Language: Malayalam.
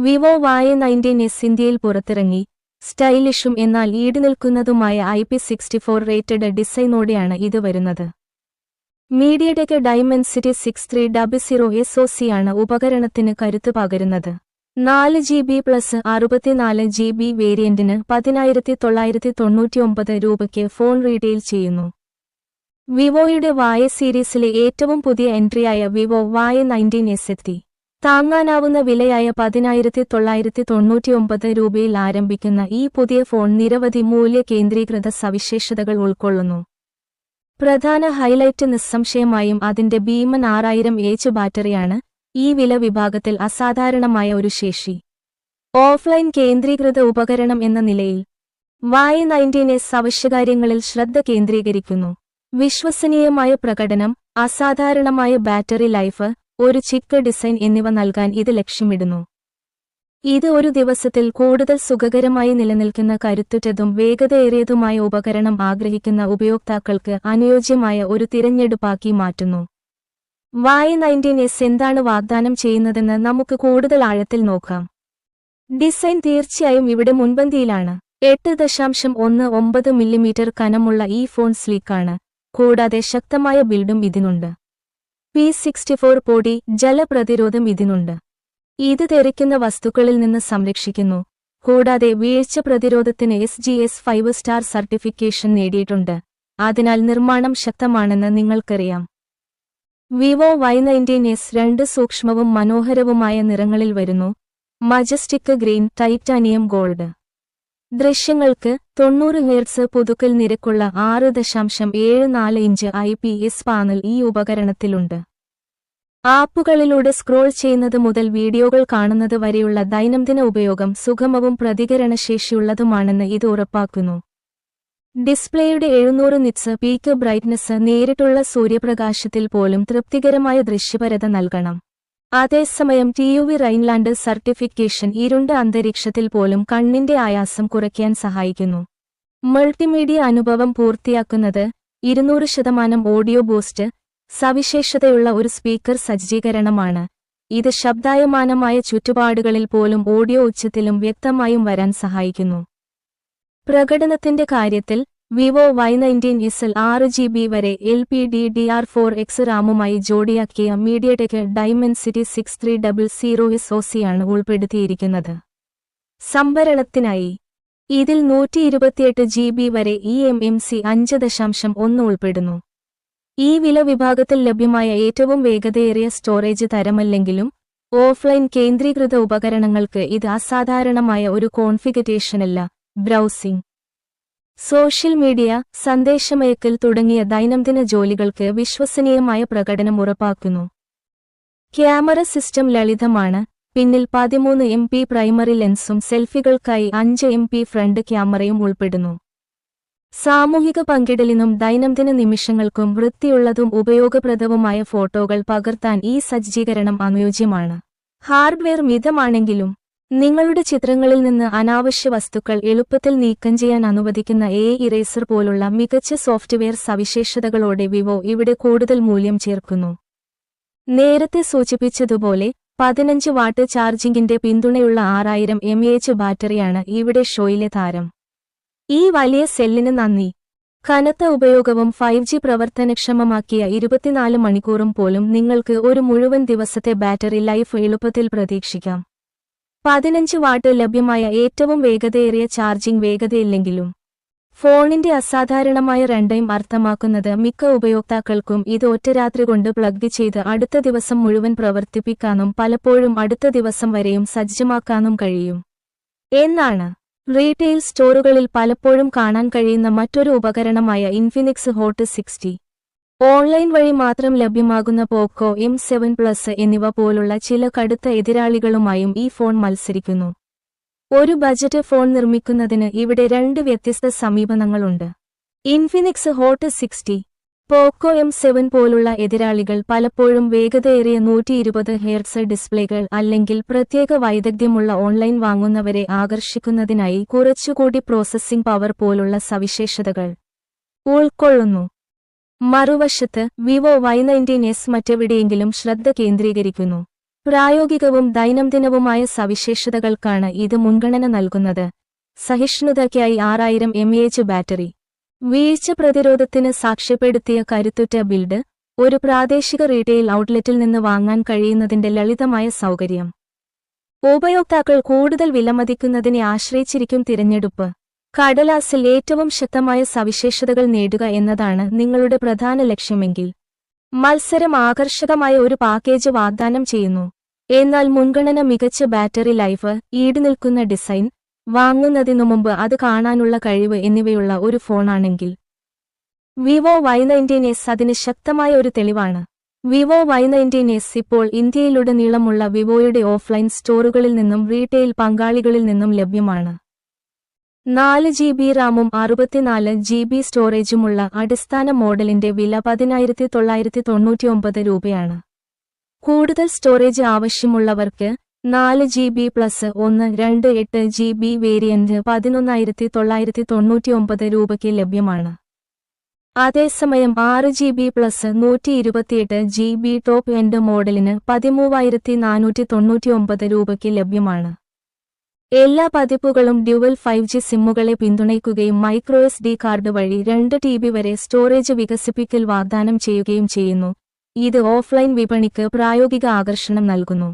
വിവോ വായ നയന്റീൻ എസ് ഇന്ത്യയിൽ പുറത്തിറങ്ങി. സ്റ്റൈലിഷും എന്നാൽ ഈടുനിൽക്കുന്നതുമായ I P sixty four rated ഡിസൈനോടെയാണ് ഇത് വരുന്നത്. MediaTek Dimensity six three double zero S O സിയാണ് ഉപകരണത്തിന് കരുത്ത് പകരുന്നത്. നാല് ജി ബി പ്ലസ് അറുപത്തിനാല് ജി ബി വേരിയന്റിന് പതിനായിരത്തി തൊള്ളായിരത്തി തൊണ്ണൂറ്റിയൊമ്പത് രൂപയ്ക്ക് ഫോൺ റീറ്റെയിൽ ചെയ്യുന്നു. വിവോയുടെ വായ സീരീസിലെ ഏറ്റവും പുതിയ എൻട്രിയായ വിവോ വായ നയന്റീൻ എസ് എത്തി. താങ്ങാനാവുന്ന വിലയായ പതിനായിരത്തി തൊള്ളായിരത്തി തൊണ്ണൂറ്റിയൊമ്പത് രൂപയിൽ ആരംഭിക്കുന്ന ഈ പുതിയ ഫോൺ നിരവധി മൂല്യ കേന്ദ്രീകൃത സവിശേഷതകൾ ഉൾക്കൊള്ളുന്നു. പ്രധാന ഹൈലൈറ്റ് നിസ്സംശയമായും അതിന്റെ ഭീമൻ ആറായിരം എച്ച് ബാറ്ററിയാണ് ഈ വില വിഭാഗത്തിൽ അസാധാരണമായ ഒരു ശേഷി. ഓഫ്ലൈൻ കേന്ദ്രീകൃത ഉപകരണം എന്ന നിലയിൽ വായ നയന്റീൻ എസ് ശ്രദ്ധ കേന്ദ്രീകരിക്കുന്നു. വിശ്വസനീയമായ പ്രകടനം അസാധാരണമായ ബാറ്ററി ലൈഫ് ഒരു ചിക്ക് ഡിസൈൻ എന്നിവ നൽകാൻ ഇത് ലക്ഷ്യമിടുന്നു. ഇത് ഒരു ദിവസത്തിൽ കൂടുതൽ സുഖകരമായി നിലനിൽക്കുന്ന കരുത്തുറ്റതും വേഗതയേറിയതുമായ ഉപകരണം ആഗ്രഹിക്കുന്ന ഉപയോക്താക്കൾക്ക് അനുയോജ്യമായ ഒരു തിരഞ്ഞെടുപ്പാക്കി മാറ്റുന്നു. വായ നയന്റീൻ എസ് എന്താണ് വാഗ്ദാനം ചെയ്യുന്നതെന്ന് നമുക്ക് കൂടുതൽ ആഴത്തിൽ നോക്കാം. ഡിസൈൻ തീർച്ചയായും ഇവിടെ മുൻപന്തിയിലാണ്. എട്ട് ദശാംശം ഒന്ന് ഒമ്പത് മില്ലിമീറ്റർ കനമുള്ള ഈ ഫോൺ സ്ലീക്കാണ്. കൂടാതെ ശക്തമായ ബിൽഡും ഇതിനുണ്ട്. പി സിക്സ്റ്റി ഫോർ പൊടി ജലപ്രതിരോധം ഇതിനുണ്ട്. ഇത് തെറിക്കുന്ന വസ്തുക്കളിൽ നിന്ന് സംരക്ഷിക്കുന്നു. കൂടാതെ വീഴ്ച പ്രതിരോധത്തിന് S G S five star certification നേടിയിട്ടുണ്ട്. അതിനാൽ നിർമ്മാണം ശക്തമാണെന്ന് നിങ്ങൾക്കറിയാം. വിവോ വൈ നയന്റീൻ എസ് രണ്ട് സൂക്ഷ്മവും മനോഹരവുമായ നിറങ്ങളിൽ വരുന്നു. മജസ്റ്റിക് ഗ്രീൻ ടൈറ്റാനിയം ഗോൾഡ് ദൃശ്യങ്ങൾക്ക് തൊണ്ണൂറ് ഹേർട്സ് പുതുക്കൽ നിരക്കുള്ള ആറ് ദശാംശം ഏഴ് നാല് inch I P S panel ഈ ഉപകരണത്തിലുണ്ട്. ആപ്പുകളിലൂടെ സ്ക്രോൾ ചെയ്യുന്നത് മുതൽ വീഡിയോകൾ കാണുന്നത് വരെയുള്ള ദൈനംദിന ഉപയോഗം സുഗമവും പ്രതികരണശേഷിയുള്ളതുമാണെന്ന് ഇത് ഉറപ്പാക്കുന്നു. ഡിസ്പ്ലേയുടെ എഴുന്നൂറ് നിറ്റ്സ് പീക്ക് ബ്രൈറ്റ്നസ് നേരിട്ടുള്ള സൂര്യപ്രകാശത്തിൽ പോലും തൃപ്തികരമായ ദൃശ്യപരത നൽകണം. അതേസമയം T U V Rheinland certification ഇരുണ്ട അന്തരീക്ഷത്തിൽ പോലും കണ്ണിന്റെ ആയാസം കുറയ്ക്കാൻ സഹായിക്കുന്നു. മൾട്ടിമീഡിയ അനുഭവം പൂർത്തിയാക്കുന്നത് ഇരുന്നൂറ് ശതമാനം ഓഡിയോ ബൂസ്റ്റ് സവിശേഷതയുള്ള ഒരു സ്പീക്കർ സജ്ജീകരണമാണ്. ഇത് ശബ്ദായമാനമായ ചുറ്റുപാടുകളിൽ പോലും ഓഡിയോ ഉച്ചത്തിലും വ്യക്തമായും വരാൻ സഹായിക്കുന്നു. പ്രകടനത്തിന്റെ കാര്യത്തിൽ വിവോ വൈ നയന്റീൻ എസിൽ ആറ് ജി ബി വരെ L P D D R four X റാമുമായി ജോഡിയാക്കിയ MediaTek Dimensity six three double zero S O സിയാണ് ഉൾപ്പെടുത്തിയിരിക്കുന്നത്. സംഭരണത്തിനായി ഇതിൽ നൂറ്റി ഇരുപത്തിയെട്ട് ജി ബി വരെ ഇ എം എം സി അഞ്ച് ദശാംശം ഒന്ന് ഉൾപ്പെടുന്നു. ഈ വില വിഭാഗത്തിൽ ലഭ്യമായ ഏറ്റവും വേഗതയേറിയ സ്റ്റോറേജ് തരമല്ലെങ്കിലും ഓഫ്ലൈൻ കേന്ദ്രീകൃത ഉപകരണങ്ങൾക്ക് ഇത് അസാധാരണമായ ഒരു കോൺഫിഗറേഷനല്ല. ബ്രൗസിംഗ് സോഷ്യൽ മീഡിയ സന്ദേശമയക്കൽ തുടങ്ങിയ ദൈനംദിന ജോലികൾക്ക് വിശ്വസനീയമായ പ്രകടനം ഉറപ്പാക്കുന്നു. ക്യാമറ സിസ്റ്റം ലളിതമാണ്. പിന്നിൽ പതിമൂന്ന് എം പി പ്രൈമറി ലെൻസും സെൽഫികൾക്കായി അഞ്ച് എം പി ഫ്രണ്ട് ക്യാമറയും ഉൾപ്പെടുന്നു. സാമൂഹിക പങ്കിടലിനും ദൈനംദിന നിമിഷങ്ങൾക്കും വൃത്തിയുള്ളതും ഉപയോഗപ്രദവുമായ ഫോട്ടോകൾ പകർത്താൻ ഈ സജ്ജീകരണം അനുയോജ്യമാണ്. ഹാർഡ്വെയർ മിതമാണെങ്കിലും നിങ്ങളുടെ ചിത്രങ്ങളിൽ നിന്ന് അനാവശ്യ വസ്തുക്കൾ എളുപ്പത്തിൽ നീക്കം ചെയ്യാൻ അനുവദിക്കുന്ന എ ഇറേസർ പോലുള്ള മികച്ച സോഫ്റ്റ്വെയർ സവിശേഷതകളോടെ വിവോ ഇവിടെ കൂടുതൽ മൂല്യം ചേർക്കുന്നു. നേരത്തെ സൂചിപ്പിച്ചതുപോലെ പതിനഞ്ച് വാട്ട് ചാർജിംഗിന്റെ പിന്തുണയുള്ള ആറായിരം എം എച്ച് ബാറ്ററിയാണ് ഇവിടെ ഷോയിലെ താരം. ഈ വലിയ സെല്ലിന് നന്ദി. കനത്ത ഉപയോഗവും ഫൈവ് ജി പ്രവർത്തനക്ഷമമാക്കിയ ഇരുപത്തിനാല് മണിക്കൂറും പോലും നിങ്ങൾക്ക് ഒരു മുഴുവൻ ദിവസത്തെ ബാറ്ററി ലൈഫ് എളുപ്പത്തിൽ പ്രതീക്ഷിക്കാം. പതിനഞ്ച് വാട്ട് ലഭ്യമായ ഏറ്റവും വേഗതയേറിയ ചാർജിംഗ് വേഗതയില്ലെങ്കിലും ഫോണിന്റെ അസാധാരണമായ രണ്ടയും അർത്ഥമാക്കുന്നത് മിക്ക ഉപയോക്താക്കൾക്കും ഇത് ഒറ്റ രാത്രി കൊണ്ട് പ്ലഗ് ചെയ്ത് അടുത്ത ദിവസം മുഴുവൻ പ്രവർത്തിപ്പിക്കാനും പലപ്പോഴും അടുത്ത ദിവസം വരെയും സജ്ജമാക്കാനും കഴിയും. എന്നാണ് റീറ്റെയിൽ സ്റ്റോറുകളിൽ പലപ്പോഴും കാണാൻ കഴിയുന്ന മറ്റൊരു ഉപകരണമായ ഇൻഫിനിക്സ് ഹോട്ട് സിക്സ്റ്റി. ഓൺലൈൻ വഴി മാത്രം ലഭ്യമാകുന്ന പോക്കോ എം സെവൻ പ്ലസ് എന്നിവ പോലുള്ള ചില കടുത്ത എതിരാളികളുമായും ഈ ഫോൺ മത്സരിക്കുന്നു. ഒരു ബജറ്റ് ഫോൺ നിർമ്മിക്കുന്നതിന് ഇവിടെ രണ്ട് വ്യത്യസ്ത സമീപനങ്ങളുണ്ട്. Infinix Hot sixty Poco M seven പോലുള്ള എതിരാളികൾ പലപ്പോഴും വേഗതയേറിയ നൂറ്റി ഇരുപത് ഹെയർസ് ഡിസ്പ്ലേകൾ അല്ലെങ്കിൽ പ്രത്യേക വൈദഗ്ധ്യമുള്ള ഓൺലൈൻ വാങ്ങുന്നവരെ ആകർഷിക്കുന്നതിനായി കുറച്ചുകൂടി പ്രോസസ്സിംഗ് പവർ പോലുള്ള സവിശേഷതകൾ ഉൾക്കൊള്ളുന്നു. മറുവശത്ത് വിവോ വൈ നയന്റീൻ എസ് മറ്റെവിടെയെങ്കിലും ശ്രദ്ധ കേന്ദ്രീകരിക്കുന്നു. പ്രായോഗികവും ദൈനംദിനവുമായ സവിശേഷതകൾക്കാണ് ഇത് മുൻഗണന നൽകുന്നത്. സഹിഷ്ണുതയ്ക്കായി ആറായിരം എം എച്ച് ബാറ്ററി. വീഴ്ച പ്രതിരോധത്തിന് സാക്ഷ്യപ്പെടുത്തിയ കരുത്തുറ്റ ബിൽഡ് ഒരു പ്രാദേശിക റീറ്റെയിൽ ഔട്ട്ലെറ്റിൽ നിന്ന് വാങ്ങാൻ കഴിയുന്നതിന്റെ ലളിതമായ സൗകര്യം. ഉപയോക്താക്കൾ കൂടുതൽ വിലമതിക്കുന്നതിനെ ആശ്രയിച്ചിരിക്കും തിരഞ്ഞെടുപ്പ്. കടലാസിൽ ഏറ്റവും ശക്തമായ സവിശേഷതകൾ നേടുക എന്നതാണ് നിങ്ങളുടെ പ്രധാന ലക്ഷ്യമെങ്കിൽ. മത്സരം ആകർഷകമായ ഒരു പാക്കേജ് വാഗ്ദാനം ചെയ്യുന്നു. എന്നാൽ മുൻഗണന മികച്ച ബാറ്ററി ലൈഫ് ഈടുനിൽക്കുന്ന ഡിസൈൻ വാങ്ങുന്നതിനു മുമ്പ് അത് കാണാനുള്ള കഴിവ് എന്നിവയുള്ള ഒരു ഫോണാണെങ്കിൽ. വിവോ വൈ നയന്റീൻ എസ് അതിന് ശക്തമായ ഒരു തെളിവാണ്. വിവോ വൈ നയന്റീൻ എസ് ഇപ്പോൾ ഇന്ത്യയിലുടനീളമുള്ള വിവോയുടെ ഓഫ്ലൈൻ സ്റ്റോറുകളിൽ നിന്നും റീറ്റെയിൽ പങ്കാളികളിൽ നിന്നും ലഭ്യമാണ്. നാല് ജി ബി റാമും അറുപത്തിനാല് ജി ബി സ്റ്റോറേജുമുള്ള അടിസ്ഥാന മോഡലിന്റെ വില പതിനായിരത്തി തൊള്ളായിരത്തി തൊണ്ണൂറ്റിയൊമ്പത് രൂപയാണ്. കൂടുതൽ സ്റ്റോറേജ് ആവശ്യമുള്ളവർക്ക് നാല് ജി ബി പ്ലസ് ഒന്ന് രണ്ട് എട്ട് ജി ബി വേരിയന്റ് പതിനൊന്നായിരത്തി തൊള്ളായിരത്തി തൊണ്ണൂറ്റിയൊമ്പത് രൂപയ്ക്ക് ലഭ്യമാണ്. അതേസമയം ആറ് ജി ബി പ്ലസ് നൂറ്റി ഇരുപത്തിയെട്ട് ജി ബി ടോപ്പ് എൻഡ് മോഡലിന് പതിമൂവായിരത്തി നാനൂറ്റി തൊണ്ണൂറ്റിയൊമ്പത് രൂപയ്ക്ക് ലഭ്യമാണ്. എല്ലാ പതിപ്പുകളും ഡ്യുവൽ ഫൈവ് ജി സിമ്മുകളെ പിന്തുണയ്ക്കുകയും മൈക്രോ എസ് ഡി കാർഡ് വഴി രണ്ട് ടി ബി വരെ സ്റ്റോറേജ് വികസിപ്പിക്കൽ വാഗ്ദാനം ചെയ്യുകയും ചെയ്യുന്നു. ഇത് ഓഫ്ലൈൻ വിപണിക്ക് പ്രായോഗിക ആകർഷണം നൽകുന്നു.